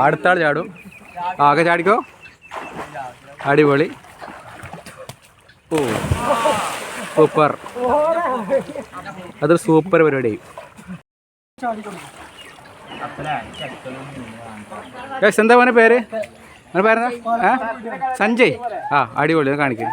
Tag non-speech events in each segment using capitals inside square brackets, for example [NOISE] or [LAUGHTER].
ആൾ ചാടും. ആകെ ചാടിക്കോ? അടിപൊളി. സൂപ്പർ. അതൊരു സൂപ്പർ പരിപാടി. എന്താ മോനെ പേര്? മോനെ പേരെന്താ? സഞ്ജയ്. ആ അടിപൊളി കാണിക്കുന്നു കാണിക്കും.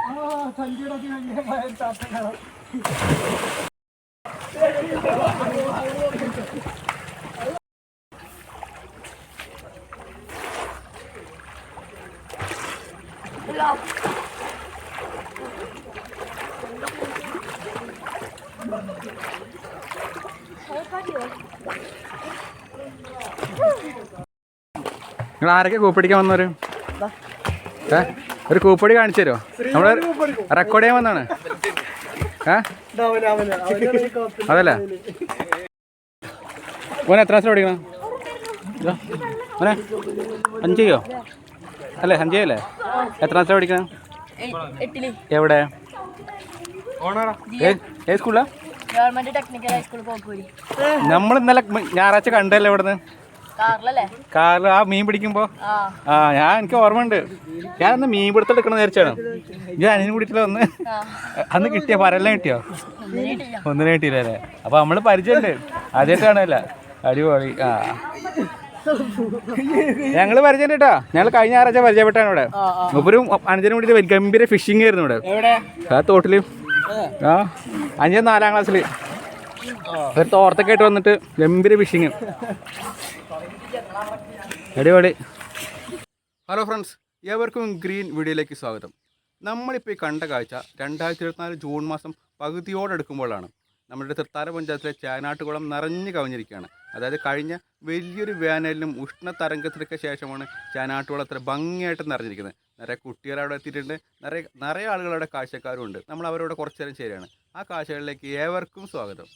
നിങ്ങൾ ആരൊക്കെ കൂപ്പിടിക്കാൻ വന്നവര്? ഏ? ഒരു കൂപ്പടി കാണിച്ചു തരുമോ നമ്മൾ റെക്കോർഡ് ചെയ്യാൻ വന്നാണ്. അതല്ലേ? മോനെ എത്ര ക്ലാസ്സിൽ പഠിക്കണം? ഇതാ, മോനെ അഞ്ചയ്യോ അല്ലേ അഞ്ചയ്യല്ലേ എത്ര ക്ലാസ്സിൽ പഠിക്കണം? എട്ടിൽ എവിടെ ഏ- ഏത് സ്കൂളിലാ? ഗവൺമെന്റ് ടെക്നിക്കൽ ഹൈസ്കൂൾ കോക്കൂരി നമ്മൾ ഇന്നലെ ഞായറാഴ്ച കണ്ടല്ലേ ഇവിടുന്ന്? കാറിൽ ആ മീൻ പിടിക്കുമ്പോ? ആ. ഞാൻ എനിക്ക് ഓർമ്മയുണ്ട്. ഞാൻ അന്ന് മീൻ പിടുത്തം എടുക്കണ നേരിച്ചാണ് ഞാൻ അനിയനും കൂടിയിട്ടില്ല ഒന്ന് അന്ന് കിട്ടിയ? പരല്ലാം കിട്ടിയോ? ഒന്നിനും കിട്ടിയില്ല. അല്ലേ? അപ്പൊ നമ്മൾ പരിചയമുണ്ട്. ആദ്യമായിട്ട് അല്ല അടിപൊളി. ആ. ഞങ്ങൾ പരിചയം കേട്ടോ. ഞങ്ങൾ കഴിഞ്ഞ ആറാഴ്ച പരിചയപ്പെട്ടാണ് ഇവിടെ. ഒപ്പരും അഞ്ചിനും കൂടി ഗംഭീര ഫിഷിംഗ് ആയിരുന്നു ഇവിടെ. ആ തോട്ടിൽ. ആ. അഞ്ച് നാലാം ക്ലാസ്സിൽ. ഒരു തോർത്തൊക്കെ ആയിട്ട് വന്നിട്ട് ഗംഭീര ഫിഷിങ് അടിപൊളി. ഹലോ ഫ്രണ്ട്സ് ഏവർക്കും ഗ്രീൻ വീഡിയോയിലേക്ക് സ്വാഗതം. നമ്മളിപ്പോൾ ഈ കണ്ട കാഴ്ച രണ്ടായിരത്തി ഇരുപത്തിനാല് ജൂൺ മാസം പകുതിയോടെടുക്കുമ്പോഴാണ് നമ്മുടെ തൃത്താല പഞ്ചായത്തിലെ ചേനാട്ടുകുളം നിറഞ്ഞു കവിഞ്ഞിരിക്കുകയാണ്. അതായത് കഴിഞ്ഞ വലിയൊരു വേനലിനും ഉഷ്ണ തരംഗത്തിനൊക്കെ ശേഷമാണ് ചേനാട്ടുകുളം അത്ര ഭംഗിയായിട്ട് നിറഞ്ഞിരിക്കുന്നത്. നിറയെ കുട്ടികൾ അവിടെ എത്തിയിട്ടുണ്ട് നിറയെ നിറയെ ആളുകൾ അവിടെ കാഴ്ചക്കാരും ഉണ്ട്. നമ്മൾ അവരോട് കുറച്ച് നേരം ചേരുകയാണ്. ആ കാഴ്ചകളിലേക്ക് ഏവർക്കും സ്വാഗതം.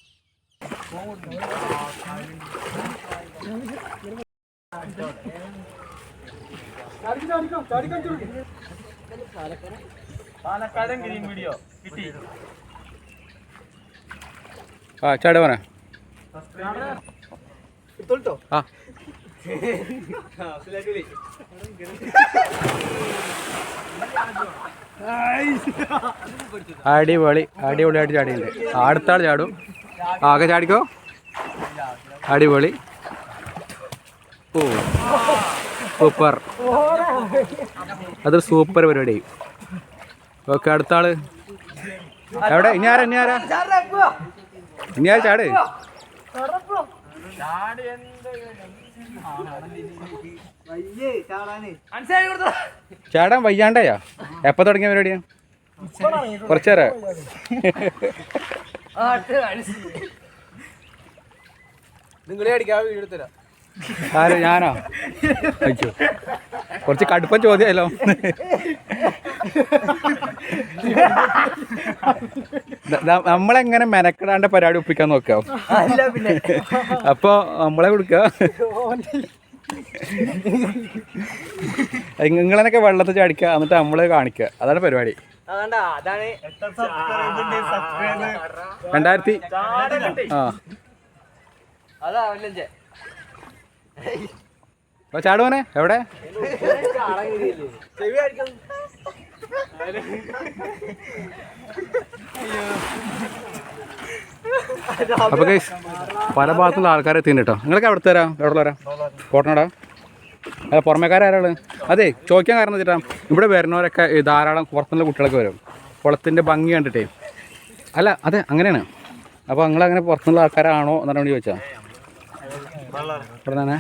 പാലക്കാടൻ ഗ്രീൻ വീഡിയോ കിട്ടി ആ ചാട് പറ. ആ. അടിപൊളി അടിപൊളിയായിട്ട് ചാടിയുണ്ട് അടുത്താൾ ചാടും. ആകെ ചാടിക്കോ? അടിപൊളി. ഓ. സൂപ്പർ. അതൊരു സൂപ്പർ പരിപാടി. ഓക്കെ അടുത്ത ആൾ എവിടെ? ഇനി ആരാ? ഇനി ആരാ? ഇനി ആ ചാട്? ചാടാൻ വയ്യാണ്ടയാ? എപ്പോ തുടങ്ങിയ പരിപാടിയാ? കുറച്ചേരാ നിങ്ങളെ അടിക്കാൻ വീട് എടുത്തരാം ആര് ഞാനോ? അയ്യോ. കുറച്ച് കടുപ്പം ചോദ്യമല്ലോ നമ്മളെങ്ങനെ മെനക്കെടാണ്ട് പരിപാടി ഒപ്പിക്കാൻ നോക്കാം അല്ല പിന്നെ. അപ്പൊ നമ്മളെ കൊടുക്ക. നിങ്ങളെന്നൊക്കെ വെള്ളത്തിൽ ചാടിക്കുക എന്നിട്ട് നമ്മളെ കാണിക്കുക അതാണ് പരിപാടി. രണ്ടായിരത്തി ആ. അതാ ചാടുവനെ എവിടെ? അപ്പൊ കേസ് പല ഭാഗത്തുള്ള ആൾക്കാരെ എത്തിയിട്ടുണ്ട് കേട്ടോ നിങ്ങൾക്ക് എവിടെ തരാം എവിടെ വരാം കോട്ടനടാ? അല്ല പുറമേക്കാരാൾ അതെ ചോദിക്കാൻ കാരണം വെച്ചിട്ടാ ഇവിടെ വരുന്നവരൊക്കെ ധാരാളം പുറത്തുനിന്നുള്ള കുട്ടികളൊക്കെ വരും. കുളത്തിന്റെ ഭംഗി കണ്ടിട്ടേ. അല്ല അതെ അങ്ങനെയാണ്. അപ്പോൾ നിങ്ങളങ്ങനെ പുറത്തുനിന്നുള്ള ആൾക്കാരാണോ എന്നാണ് ചോദിച്ചാൽ ഇവിടെ തന്നെ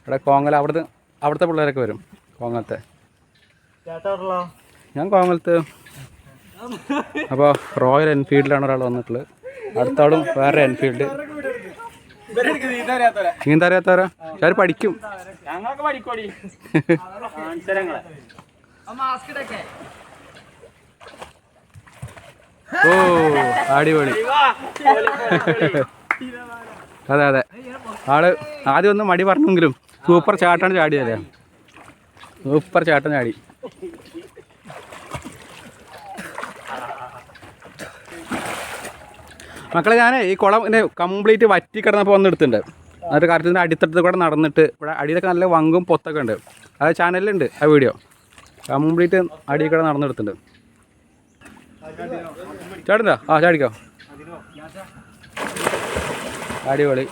ഇവിടെ കോങ്ങൽ അവിടുത്തെ അവിടുത്തെ പിള്ളേരൊക്കെ വരും കോങ്ങലത്തെ. ഞാൻ കോങ്ങലത്ത്. അപ്പോൾ റോയൽ എൻഫീൽഡിലാണ് ഒരാൾ വന്നിട്ടുള്ളത്. അടുത്ത ആളും വേറെ എൻഫീൽഡ്. നീന്താ അറിയാത്തവരാ അവർ പഠിക്കും. ഞങ്ങളൊക്കെ പഠിക്കോടി. മാസ്ക് ഇടക്കെ ഓ അടിപൊളി. അതെ അതെ. ആൾ ആദ്യം ഒന്ന് മടി പറഞ്ഞെങ്കിലും സൂപ്പർ ചാട്ടാണ് അതെ സൂപ്പർ ചാട്ടം ചാടി. മക്കളെ ഞാൻ ഈ കുളം ഇങ്ങനെ കംപ്ലീറ്റ് വറ്റി കിടന്നപ്പോൾ വന്ന് എടുത്തിട്ടുണ്ട്. എന്നിട്ട് കാര്യത്തിന്റെ അടിത്തട്ടത്തിൽ കൂടെ നടന്നിട്ട് ഇവിടെ അടിയിലൊക്കെ നല്ല വങ്കും പൊത്തൊക്കെ ഉണ്ട്. അത് ചാനലിലുണ്ട് ആ വീഡിയോ കംപ്ലീറ്റ് അടിയിൽ കൂടെ നടന്നെടുത്തിട്ടുണ്ട് ചാടുന്നോ ആ ചാടിക്കോ. അടിപൊളി.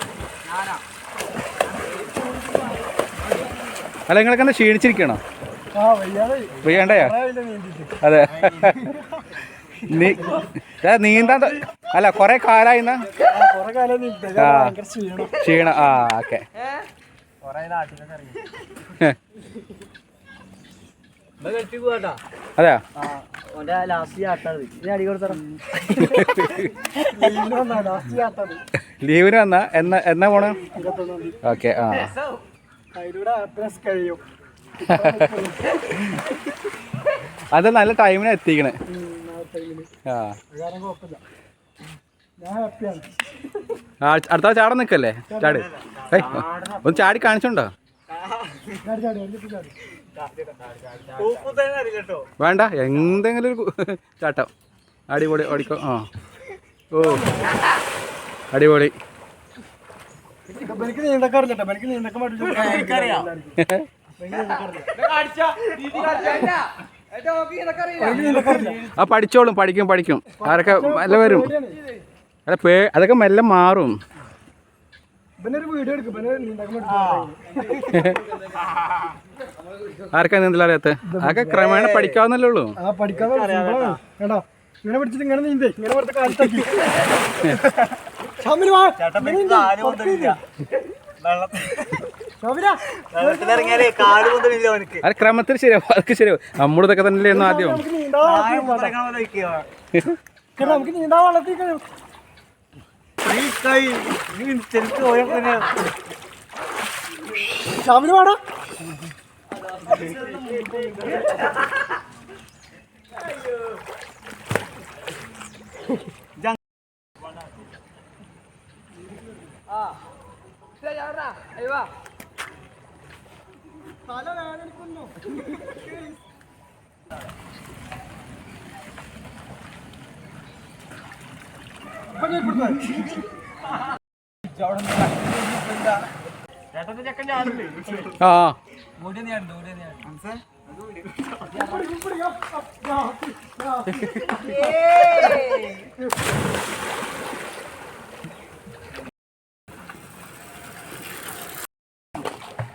അല്ല നിങ്ങളൊക്കെ എന്താ ക്ഷീണിച്ചിരിക്കണോ? വയ്യണ്ടയോ? അതെ. നീ ഏ, നീന്താൻ ത- അല്ല കൊറേ കാലായി ക്ഷീണ. ആ ഓക്കെ. അതെയാ? ലാസ്റ്റ് അടി കൊടുത്തറ ലീവിന് വന്നാ? എന്നാ എന്നാ പോണ? ഓക്കെ ആ. അത് നല്ല ടൈമിന് എത്തിക്കണേ. ആ അടുത്ത ചാടാൻ നിൽക്കല്ലേ? ചാട്. ഒന്ന് ചാടി കാണിച്ചുണ്ടോ? വേണ്ട എന്തെങ്കിലും ഒരു ചാട്ടം. അടിപൊളി ഓടിക്കോ ആ. ഓ. അടിപൊളി. ആ പഠിച്ചോളും പഠിക്കും പഠിക്കും. ആരൊക്കെ നല്ല വരും? അല്ല പേ അതൊക്കെ മെല്ലെ മാറും. ആർക്കാ നീന്തൽ അറിയാത്ത? അതൊക്കെ ക്രമേണ പഠിക്കാവുന്നല്ലേ ഉള്ളൂ. കേട്ടോ ഇങ്ങനെ പിടിച്ചിട്ട് ഇങ്ങനെ നീന്തേ. ഇങ്ങനെ കാലത്താക്കി. അത് ക്രമത്തിൽ ശരിയാവും അതൊക്കെ ശരിയാവും നമ്മളിതൊക്കെ തന്നെയല്ലായിരുന്നു ആദ്യം? നമുക്ക് നീന്താ വെള്ളത്തിൽ പോകാം. കേട്ടോ, നമുക്ക് നീന്താ വെള്ളത്തിൽ കളി- ഷാമിന് വാടാ തല വേദനിക്കുന്നു. ഇപ്പൊ ഞാൻ ഇവിടുന്ന് ആ.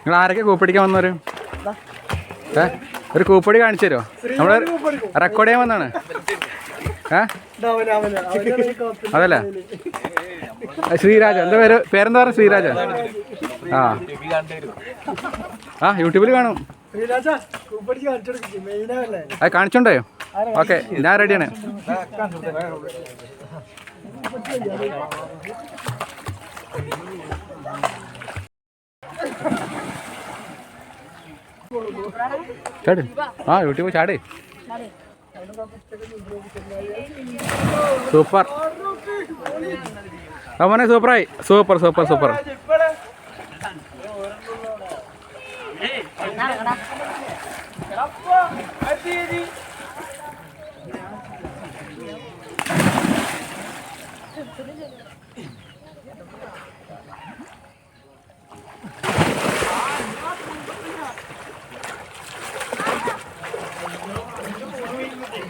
നിങ്ങൾ ആരൊക്കെ കൂപ്പടിക്കാൻ വന്നവര്? ഏ? ഒരു കൂപ്പടി കാണിച്ചു തരുമോ നമ്മൾ റെക്കോർഡ് ചെയ്യാൻ വന്നാണ് ഏ. [LAUGHS] അതല്ല? ശ്രീരാജ. എന്താ പേര്? പേരെന്താ പറയുക? ശ്രീരാജ? ആ. ആ യൂട്യൂബിൽ കാണും. അത് കാണിച്ചോണ്ടേ? ഓക്കെ ഞാൻ റെഡിയാണ്. ചാട്. ആ യൂട്യൂബ് ചാട്. സൂപ്പർ. അവനെ സൂപ്പറായി. Super super super. ഏയ്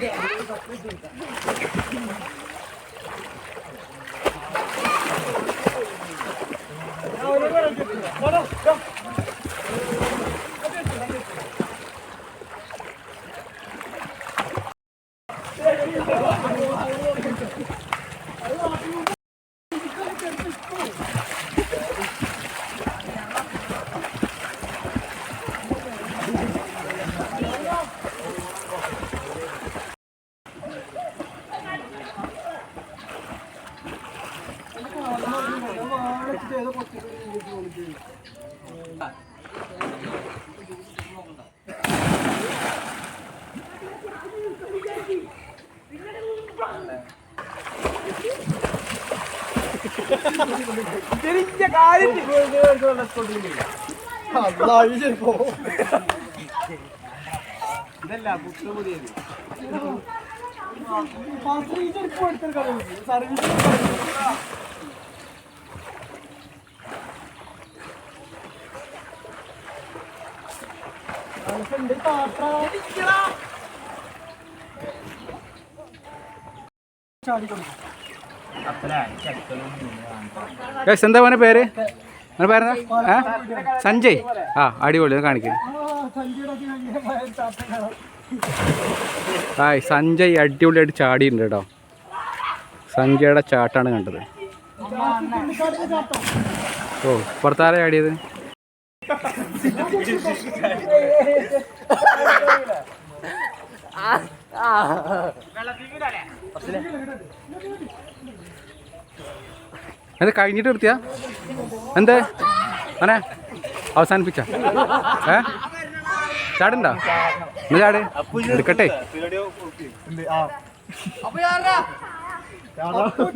よかった。തിരിച്ച കാര്യം ഇതല്ല പുസ്തകം പുതിയത് സർവീസ് ഗൈസ് എന്താ മോനെ പേര്? മോനെ പേരെന്താ? സഞ്ജയ്? ആ അടിപൊളി ഒന്ന് കാണിക്കും. ഹായ് സഞ്ജയ് അടിപൊളിയായിട്ട് ചാടിയിട്ടുണ്ട് കേട്ടോ. സഞ്ജയുടെ ചാട്ടാണ് കണ്ടത്. ഓ പുറത്താരെ ചാടിയത്? അത് കഴിഞ്ഞിട്ട് നിർത്തിയാ? എന്തേ? അനെ അവസാനിപ്പിച്ച? ഏ? ചാടുണ്ടോ? ഇന്ന് ചാട്? എടുക്കട്ടെ.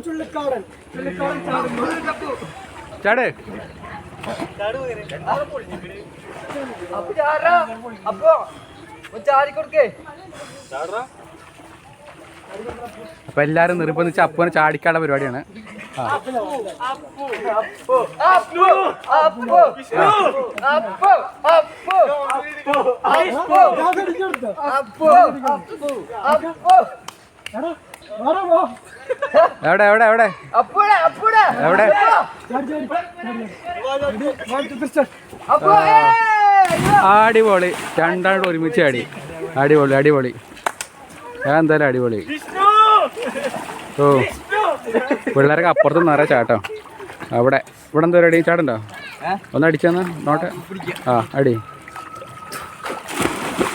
ചുള്ളിക്കാടൻ അപ്പൊ എല്ലാരും നിർബന്ധിച്ച് അപ്പുവിനെ ചാടിക്കാനുള്ള പരിപാടിയാണ് അപ്പു എവിടെ എവിടെ എവിടെ? എവിടെ? അടിപൊളി. രണ്ടാണ്ട് ഒരുമിച്ച് അടി അടിപൊളി അടിപൊളി. ഞാൻ എന്തായാലും അടിപൊളി. ഓ. പിള്ളേരൊക്കെ അപ്പുറത്ത് നിറയെ ചാട്ടോ. അവിടെ ഇവിടെ എന്തോ അടി ചാടുണ്ടോ? ഒന്ന് അടിച്ചെന്ന് നോട്ടെ. ആ അടി.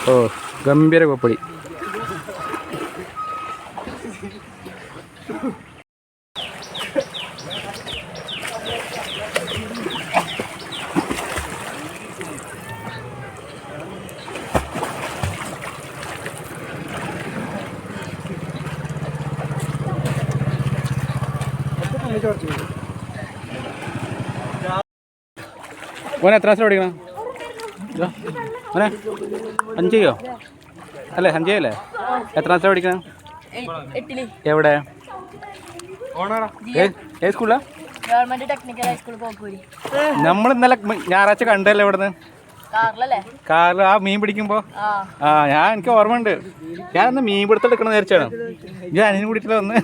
ഓ ഗംഭീര കൊപ്പടി. മോനെ എത്ര ക്ലാസ്സിൽ പഠിക്കണം? മോനെ അഞ്ചയ്യോ അല്ലേ അഞ്ചയല്ലേ? എത്ര ക്ലാസ്സിൽ പഠിക്കണം? എവിടെ? ഏത് സ്കൂളിലാ? കോക്കൂരി നമ്മൾ ഇന്നലെ ഞായറാഴ്ച കണ്ടല്ലേ ഇവിടുന്ന്? കാറിൽ ആ മീൻ പിടിക്കുമ്പോ? ആ. ഞാൻ എനിക്ക് ഓർമ്മയുണ്ട്. അന്ന് മീൻ പിടുത്തം എടുക്കണം വിചാരിച്ചാണ്. ഞാൻ അനിയനും കൂടിയിട്ടില്ല ഒന്ന്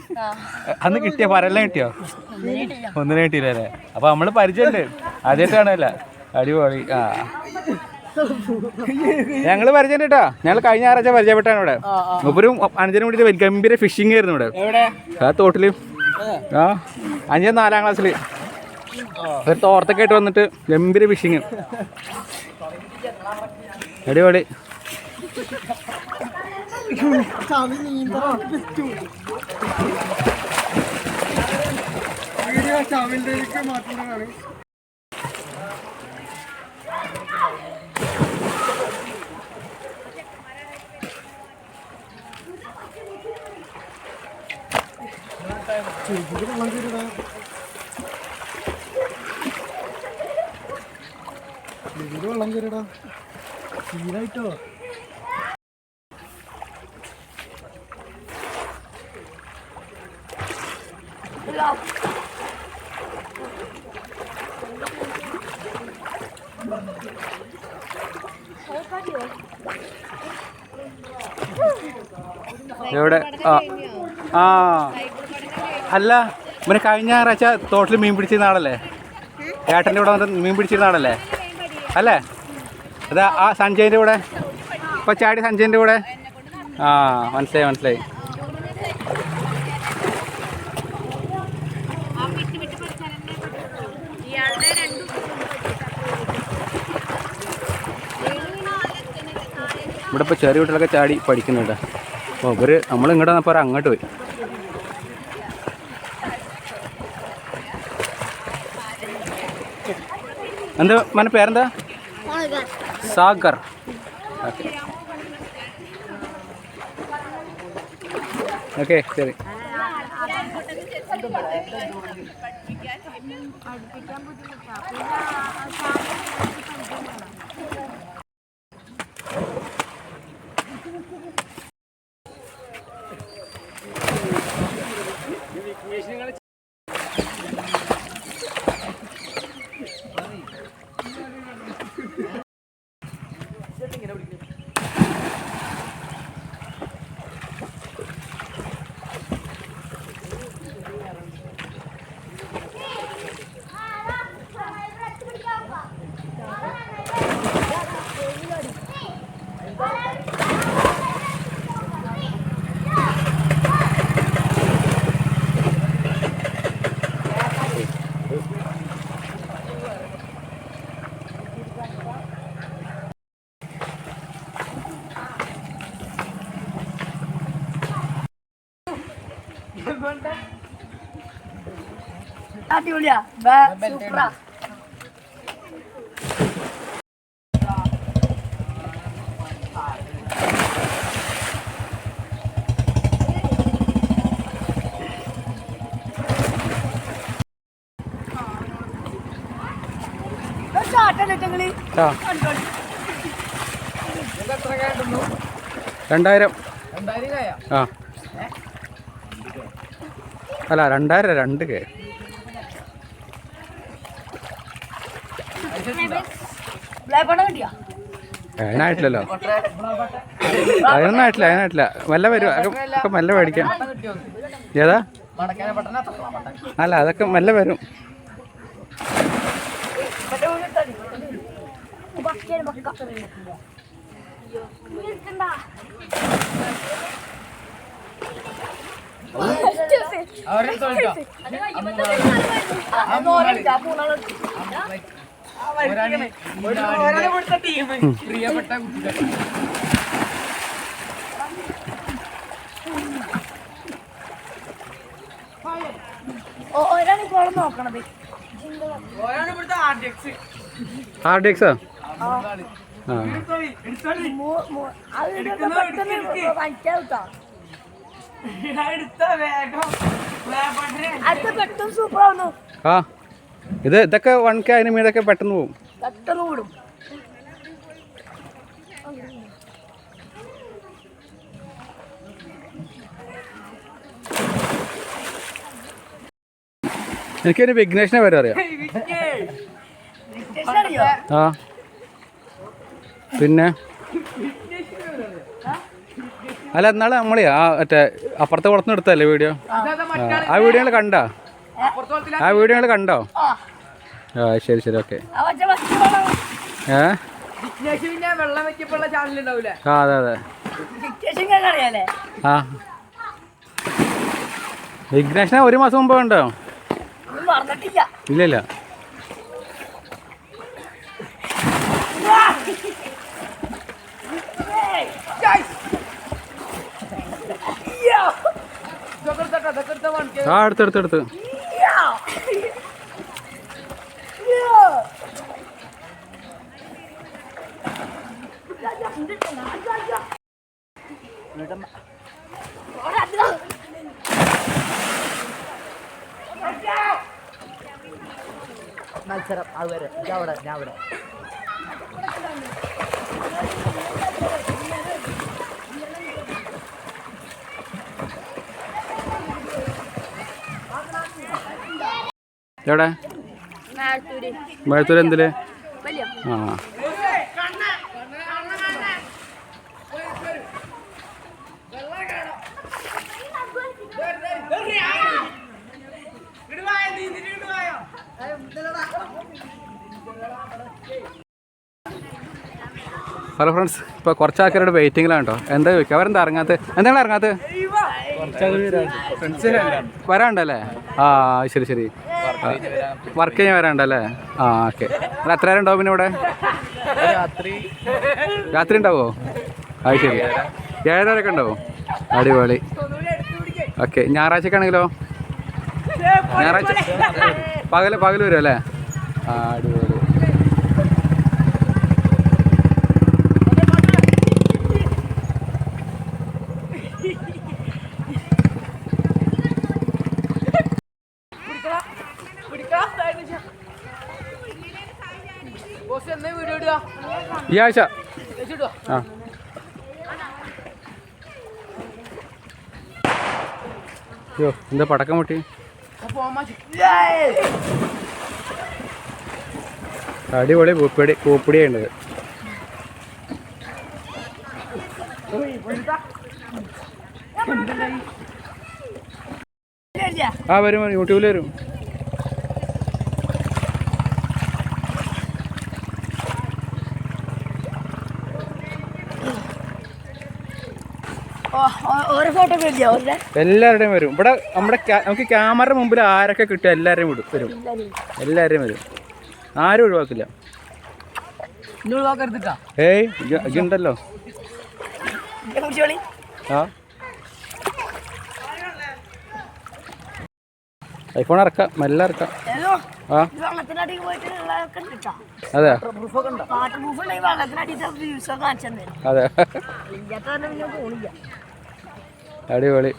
അന്ന് കിട്ടിയോ? പരെല്ലാം കിട്ടിയോ? ഒന്നിനെ കിട്ടിയില്ല. അല്ലേ? അപ്പൊ നമ്മൾ പരിചയമുണ്ട്. ആദ്യമായിട്ട് കാണുമല്ല അടിപൊളി. ആ. ഞങ്ങൾ പരിചയം കേട്ടോ ഞങ്ങൾ കഴിഞ്ഞ ആറാഴ്ച പരിചയപ്പെട്ടാണ് ഇവിടെ. ഒരു അഞ്ചനും കൂടി ഗംഭീര ഫിഷിംഗ് ആയിരുന്നു ഇവിടെ. ആ തോട്ടിൽ. ആ അഞ്ചും നാലാം ക്ലാസ്സിൽ ഒരു തോർത്തൊക്കെ ആയിട്ട് വന്നിട്ട് ഗംഭീര ഫിഷിങ് അടിപൊളി. വീഡിയോ മാറ്റുന്നതാണ് ചെറുതിൽ വെള്ളം കയറിടാ ചെറുതിൽ വെള്ളം ശീലായിട്ടോ എവിടെ ആ. അല്ല ഇവന് കഴിഞ്ഞ ഞായറാഴ്ച തോട്ടിൽ മീൻ പിടിച്ചിരുന്ന ആളല്ലേ? ഏട്ടന്റെ കൂടെ വന്നിട്ട് മീൻ പിടിച്ചിരുന്ന ആളല്ലേ? അല്ലേ? അതാ ആ സഞ്ജയന്റെ കൂടെ? ഇപ്പൊ ചാടി സഞ്ജയന്റെ കൂടെ? ആ മനസ്സിലായി മനസ്സിലായി. ഇവിടെ ഇപ്പോൾ ചെറിയ കുട്ടികളൊക്കെ ചാടി പഠിക്കുന്നുണ്ട്. അപ്പോൾ ഇവർ നമ്മൾ ഇങ്ങോട്ട് വന്നപ്പോൾ അങ്ങോട്ട് പോയി. എന്താ മന പേരെന്താ? സാഗർ. ഓക്കെ. ഓക്കെ ശരി. പഠിപ്പിക്കാൻ അടിപൊളിയാ സൂപ്പറാ രണ്ടായിരം. ആ. അല്ല രണ്ടായിരം രണ്ട് കെ. അതിനായിട്ടില്ലല്ലോ. അതിനൊന്നും ആയിട്ടില്ല അതിനായിട്ടില്ല. മെല്ലെ വരും ഒക്കെ മെല്ലെ മേടിക്കാം. ഏതാ? അല്ല അതൊക്കെ മെല്ലെ വരും. ബക്കേന് പ്രിയപ്പെട്ട കുട്ടികൾ നോക്കണത് ഓരാണ് ഇവിടുത്തെ ആർഡിയക്സ് ആർ ഡി എക്സാ അത് പെട്ടെന്ന് വലിക്കാവുത്താ എടുത്ത വേഗം വേഗം അടുത്ത പെട്ടെന്ന് സൂപ്പർ ആവുന്നു ആ ഇത് ഇതൊക്കെ വൺ കെ അതിന് മീതൊക്കെ പെട്ടെന്ന് പോകും പെട്ടെന്ന് കൂടും. എനിക്കൊരു വിഘ്നേഷിനെ വരെ അറിയാം. അറിയോ? ആ. പിന്നെ? അല്ല എന്നാളെ നമ്മളെ ആ മറ്റേ അപ്പുറത്തെ കുളത്തിന് എടുത്തല്ലേ വീഡിയോ? ആ, വീഡിയോ കണ്ടോ? ആ വീഡിയോ കണ്ടോ? ആ ശരി ശരി ഓക്കെ. ഏ? വിഘ്നേഷിനെ ഒരു മാസം മുമ്പ് കണ്ടോ? ഒന്നും മറന്നിട്ടില്ല ഇതൊക്കെ എടുത്തോ എടുത്ത ആ അടുത്ത് മത്സരം അവിടെ ഞാൻ അവിടെ. എവിടെ? മഴത്തൂര് മഴത്തൂർ എന്തിൽ? വലിയ. ആ. ഹലോ ഫ്രണ്ട്സ് ഇപ്പോൾ കുറച്ച് ആൾക്കാരുടെ വെയിറ്റിങ്ങിലാണ് കേട്ടോ എന്താ ചോദിക്കുക അവരെന്താ ഇറങ്ങാത്ത? എന്താണ് ഇറങ്ങാത്ത? വരാണ്ടല്ലേ ആ ശരി ശരി. വർക്ക് ചെയ്യാൻ വരാണ്ടല്ലേ ആ ഓക്കെ അല്ല എത്ര നേരം ഉണ്ടാവും പിന്നെ ഇവിടെ? രാത്രി. ഉണ്ടാവോ? അത് ശരി. ഏഴര വരെയൊക്കെ ഉണ്ടാവും. അടിപൊളി. ഓക്കെ ഞായറാഴ്ചക്ക് ആണെങ്കിലോ ഞായറാഴ്ച പകൽ പകൽ വരും അല്ലേ ആ അടിപൊളി. ഈ ആഴ്ച. ആ. എന്താ പടക്കം പൊട്ടി? അടിപൊളി പൂപ്പടി പൂപ്പടിയുണ്ടത് ആ വരും വരും യൂട്യൂബിൽ വരും. എല്ലാവരുടെയും വരും. ഇവിടെ നമ്മുടെ നമുക്ക് ക്യാമറ മുമ്പിൽ ആരൊക്കെ കിട്ടും എല്ലാവരെയും വിടും വരും. എല്ലാവരെയും വരും. ആരും ഒഴിവാക്കില്ല. ഏയ് ഇതുണ്ടല്ലോ ആ. ഐഫോൺ ഇറക്കാം മെല്ലെ ഇറക്കാം ആ. അതെ. പാട്ട് അടിപൊളി.